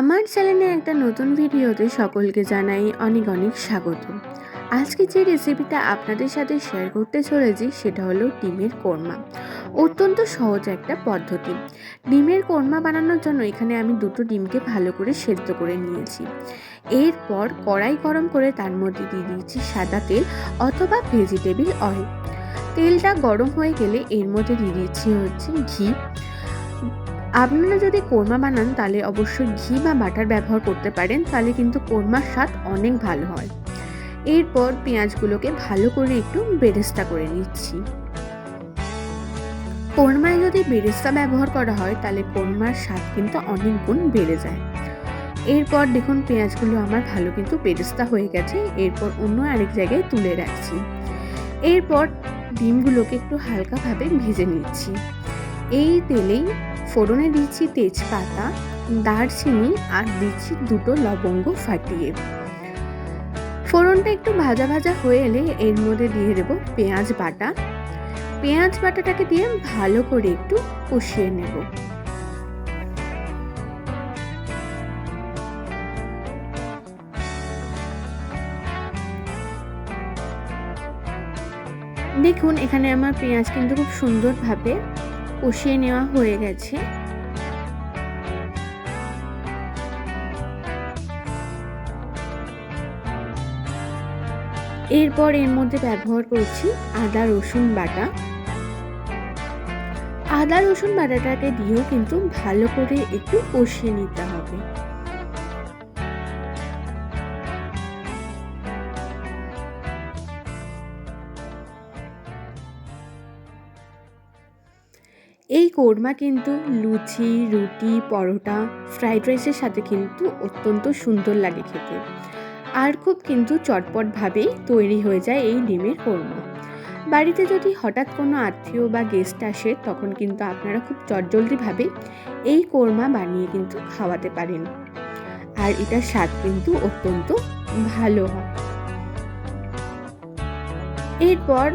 আমার চ্যানেলে একটা নতুন ভিডিওতে সকলকে জানাই অনেক অনেক স্বাগত। আজকে যে রেসিপিটা আপনাদের সাথে শেয়ার করতে চলেছি সেটা হলো ডিমের কোরমা। অত্যন্ত সহজ একটা পদ্ধতি। ডিমের কোরমা বানানোর জন্য এখানে আমি দুটো ডিমকে ভালো করে সেদ্ধ করে নিয়েছি। এরপর কড়াই গরম করে তার মধ্যে দিয়ে দিয়েছি সাদা তেল অথবা ভেজিটেবিল অয়েল। তেলটা গরম হয়ে গেলে এর মধ্যে দিয়ে দিচ্ছি হচ্ছে ঘি। আপনারা যদি কোরমা বানান, তাহলে অবশ্যই ঘি বা বাটার ব্যবহার করতে পারেন, তাহলে কিন্তু কোরমার স্বাদ অনেক ভালো হয়। এরপর পেঁয়াজগুলোকে ভালো করে একটু বেরেস্তা করে নিচ্ছি। কোরমায় যদি বেরেস্তা ব্যবহার করা হয়, তাহলে কোরমার স্বাদ কিন্তু অনেক গুণ বেড়ে যায়। এরপর দেখুন, পেঁয়াজগুলো আমার ভালো কিন্তু বেরেস্তা হয়ে গেছে। এরপর অন্য আরেক জায়গায় তুলে রাখছি। এরপর ডিমগুলোকে একটু হালকাভাবে ভেজে নিচ্ছি। এই তেলেই ফোড়নে দিচ্ছি তেজপাতা, দারচিনি আর দিচ্ছি দুটো লবঙ্গ ফাটিয়ে। ফোড়নটা একটু ভাজা ভাজা হয়ে এলে এর মধ্যে দিয়ে দেবো পেঁয়াজ বাটা। পেঁয়াজ বাটাটাকে দিয়ে ভালো করে একটু কষিয়ে নেব। দেখুন, এখানে আমার পেঁয়াজ কিন্তু খুব সুন্দরভাবে কষিয়ে নেওয়া হয়ে গেছে। এরপর এর মধ্যে ব্যবহার করছি আদা, রসুন বাটা। আদা, রসুন বাটাটাকে দিয়েও কিন্তু ভালো করে একটু কষিয়ে নিতে হবে। এই কোরমা কিন্তু লুচি, রুটি, পরোটা, ফ্রাইড রাইসের সাথে কিন্তু অত্যন্ত সুন্দর লাগে খেতে। আর খুব কিন্তু চটপটভাবেই তৈরি হয়ে যায় এই ডিমের কোরমা। বাড়িতে যদি হঠাৎ কোনো আত্মীয় বা গেস্ট আসে, তখন কিন্তু আপনারা খুব চটজলদিভাবে এই কোরমা বানিয়ে কিন্তু খাওয়াতে পারেন। আর এটার স্বাদ কিন্তু অত্যন্ত ভালো হয়। এরপর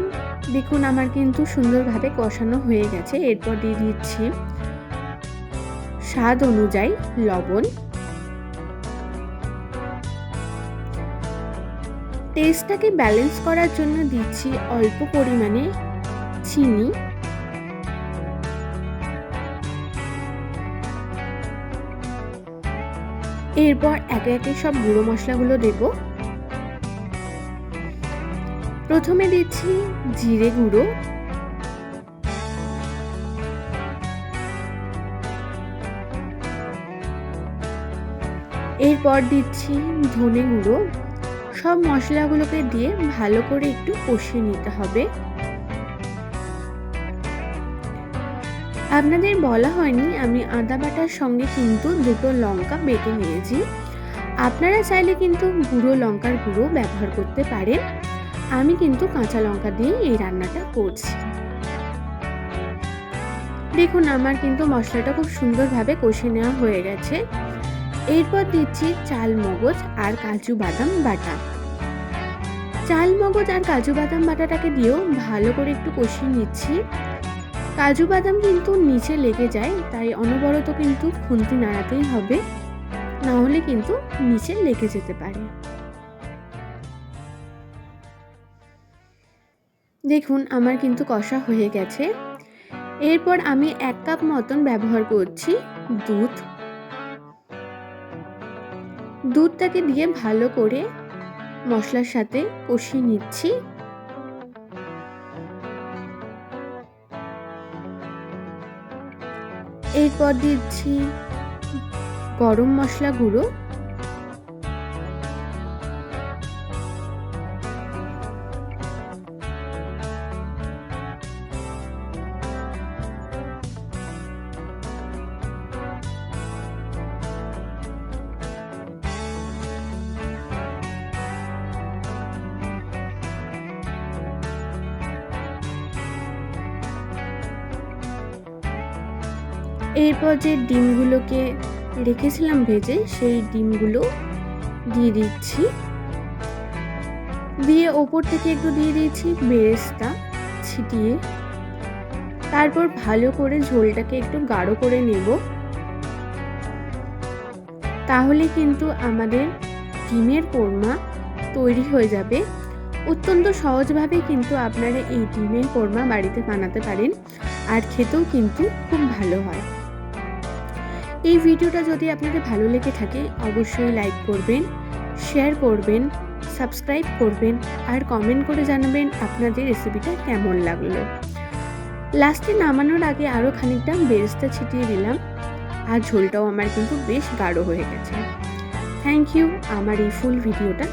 দেখুন, আমার কিন্তু সুন্দরভাবে কষানো হয়ে গেছে। এরপর দিয়ে দিচ্ছি স্বাদ অনুযায়ী লবণ। টেস্টটাকে ব্যালেন্স করার জন্য দিচ্ছি অল্প পরিমাণে চিনি। এরপর একে একে সব গুঁড়ো মশলাগুলো দেবো। প্রথমে দিচ্ছি জিরে গুঁড়ো। এরপর দিচ্ছি ধনে গুঁড়ো। সব মশলাগুলোকে দিয়ে ভালো করে একটু কষিয়ে নিতে হবে। আপনাদের বলা হয়নি, আমি আদা বাটার সঙ্গে কিন্তু দুটো লঙ্কা বেটে নিয়েছি। আপনারা চাইলে কিন্তু গুঁড়ো লঙ্কার গুঁড়ো ব্যবহার করতে পারেন। আমি কিন্তু কাঁচা লঙ্কা দিয়ে এই রান্নাটা করছি। দেখুন, আমার কিন্তু মশলাটা খুব সুন্দরভাবে কষে নেওয়া হয়ে গেছে। এরপর দিচ্ছি চাল মগজ আর কাজু বাদাম বাটা। চাল মগজ আর কাজু বাদাম বাটাটাকে দিয়েও ভালো করে একটু কষিয়ে নিচ্ছি। কাজু বাদাম কিন্তু নিচে লেগে যায়, তাই অনবরত কিন্তু খুন্তি নাড়াতেই হবে। না হলে কিন্তু নিচে লেগে যেতে পারে। দেখুন, আমার কিন্তু কষা হয়ে গেছে। এরপর আমি এক কাপ মতন ব্যবহার করছি দুধ। দুধটাকে দিয়ে ভালো করে মশলার সাথে কষিয়ে নিচ্ছি। এরপর দিচ্ছি গরম মশলা গুঁড়ো। এরপর যে ডিমগুলোকে রেখেছিলাম ভেজে, সেই ডিমগুলো দিয়ে দিচ্ছি। দিয়ে ওপর থেকে একটু দিয়ে দিচ্ছি বেরেস্তা ছিটিয়ে। তারপর ভালো করে ঝোলটাকে একটু গাঢ় করে নেব। তাহলে কিন্তু আমাদের ডিমের কোরমা তৈরি হয়ে যাবে। অত্যন্ত সহজভাবে কিন্তু আপনারা এই ডিমের কোরমা বাড়িতে বানাতে পারেন। আর খেতেও কিন্তু খুব ভালো হয়। এই ভিডিওটা যদি আপনাদের ভালো লেগে থাকে, অবশ্যই লাইক করবেন শেয়ার করবেন সাবস্ক্রাইব করবেন, আর কমেন্ট করে জানাবেন আপনাদের রেসিপিটা কেমন লাগল। লাস্টে নামানোর আগে আরও খানিকটা বেরেস্তা ছিটিয়ে দিলাম, আর ঝোলটাও আমার কিন্তু বেশ গাঢ় হয়ে গেছে। থ্যাংক ইউ আমার এই ফুল ভিডিওটা